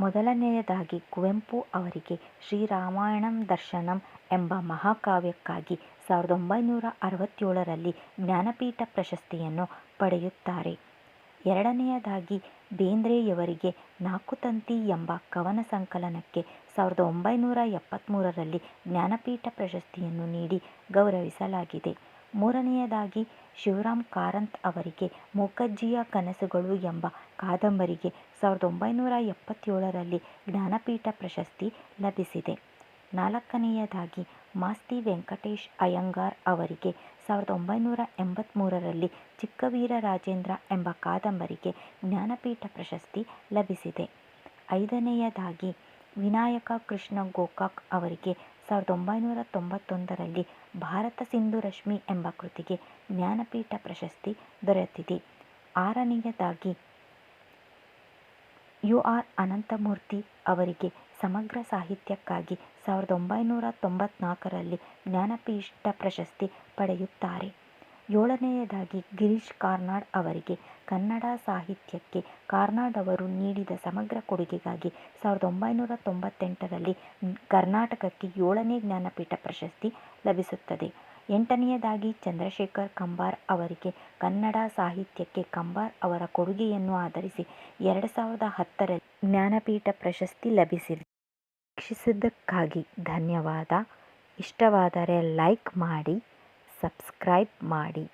ಮೊದಲನೆಯದಾಗಿ ಕುವೆಂಪು ಅವರಿಗೆ ಶ್ರೀರಾಮಾಯಣಂ ದರ್ಶನಂ ಎಂಬ ಮಹಾಕಾವ್ಯಕ್ಕಾಗಿ ಸಾವಿರದ ಒಂಬೈನೂರ ಅರವತ್ತೇಳರಲ್ಲಿ ಜ್ಞಾನಪೀಠ ಪ್ರಶಸ್ತಿಯನ್ನು ಪಡೆಯುತ್ತಾರೆ. ಎರಡನೆಯದಾಗಿ ಬೇಂದ್ರೆಯವರಿಗೆ ನಾಕುತಂತಿ ಎಂಬ ಕವನ ಸಂಕಲನಕ್ಕೆ ಸಾವಿರದ ಒಂಬೈನೂರ ಎಪ್ಪತ್ತ್ಮೂರರಲ್ಲಿ ಜ್ಞಾನಪೀಠ ಪ್ರಶಸ್ತಿಯನ್ನು ನೀಡಿ ಗೌರವಿಸಲಾಗಿದೆ. ಮೂರನೆಯದಾಗಿ ಶಿವರಾಮ್ ಕಾರಂತ್ ಅವರಿಗೆ ಮೂಕಜ್ಜಿಯ ಕನಸುಗಳು ಎಂಬ ಕಾದಂಬರಿಗೆ ಸಾವಿರದ ಒಂಬೈನೂರ ಎಪ್ಪತ್ತೇಳರಲ್ಲಿ ಜ್ಞಾನಪೀಠ ಪ್ರಶಸ್ತಿ ಲಭಿಸಿದೆ. ನಾಲ್ಕನೆಯದಾಗಿ ಮಾಸ್ತಿ ವೆಂಕಟೇಶ್ ಅಯ್ಯಂಗಾರ್ ಅವರಿಗೆ ಸಾವಿರದ ಒಂಬೈನೂರ ಎಂಬತ್ತ್ಮೂರರಲ್ಲಿ ಚಿಕ್ಕವೀರರಾಜೇಂದ್ರ ಎಂಬ ಕಾದಂಬರಿಗೆ ಜ್ಞಾನಪೀಠ ಪ್ರಶಸ್ತಿ ಲಭಿಸಿದೆ. ಐದನೆಯದಾಗಿ ವಿನಾಯಕ ಕೃಷ್ಣ ಗೋಕಾಕ್ ಅವರಿಗೆ ಸಾವಿರದ ಒಂಬೈನೂರ ತೊಂಬತ್ತೊಂದರಲ್ಲಿ ಭಾರತ ಸಿಂಧು ರಶ್ಮಿ ಎಂಬ ಕೃತಿಗೆ ಜ್ಞಾನಪೀಠ ಪ್ರಶಸ್ತಿ ದೊರೆತಿದೆ. ಆರನೆಯದಾಗಿ ಯು ಆರ್ ಅನಂತಮೂರ್ತಿ ಅವರಿಗೆ ಸಮಗ್ರ ಸಾಹಿತ್ಯಕ್ಕಾಗಿ ಸಾವಿರದ ಒಂಬೈನೂರ ತೊಂಬತ್ನಾಲ್ಕರಲ್ಲಿ ಜ್ಞಾನಪೀಠ ಪ್ರಶಸ್ತಿ ಪಡೆಯುತ್ತಾರೆ. ಏಳನೆಯದಾಗಿ ಗಿರೀಶ್ ಕಾರ್ನಾಡ್ ಅವರಿಗೆ ಕನ್ನಡ ಸಾಹಿತ್ಯಕ್ಕೆ ಕಾರ್ನಾಡ್ ಅವರು ನೀಡಿದ ಸಮಗ್ರ ಕೊಡುಗೆಗಾಗಿ ಸಾವಿರದ ಒಂಬೈನೂರ ತೊಂಬತ್ತೆಂಟರಲ್ಲಿ ಕರ್ನಾಟಕಕ್ಕೆ ಏಳನೇ ಜ್ಞಾನಪೀಠ ಪ್ರಶಸ್ತಿ ಲಭಿಸುತ್ತದೆ. ಎಂಟನೆಯದಾಗಿ ಚಂದ್ರಶೇಖರ್ ಕಂಬಾರ್ ಅವರಿಗೆ ಕನ್ನಡ ಸಾಹಿತ್ಯಕ್ಕೆ ಕಂಬಾರ್ ಅವರ ಕೊಡುಗೆಯನ್ನು ಆಧರಿಸಿ ಎರಡು ಸಾವಿರದ ಹತ್ತರಲ್ಲಿ ಜ್ಞಾನಪೀಠ ಪ್ರಶಸ್ತಿ ಲಭಿಸಿದೆ. ವೀಕ್ಷಿಸಿದ್ದಕ್ಕಾಗಿ ಧನ್ಯವಾದ. ಇಷ್ಟವಾದರೆ ಲೈಕ್ ಮಾಡಿ. ಸಬ್ಸ್ಕ್ರೈಬ್ ಮಾಡಿ.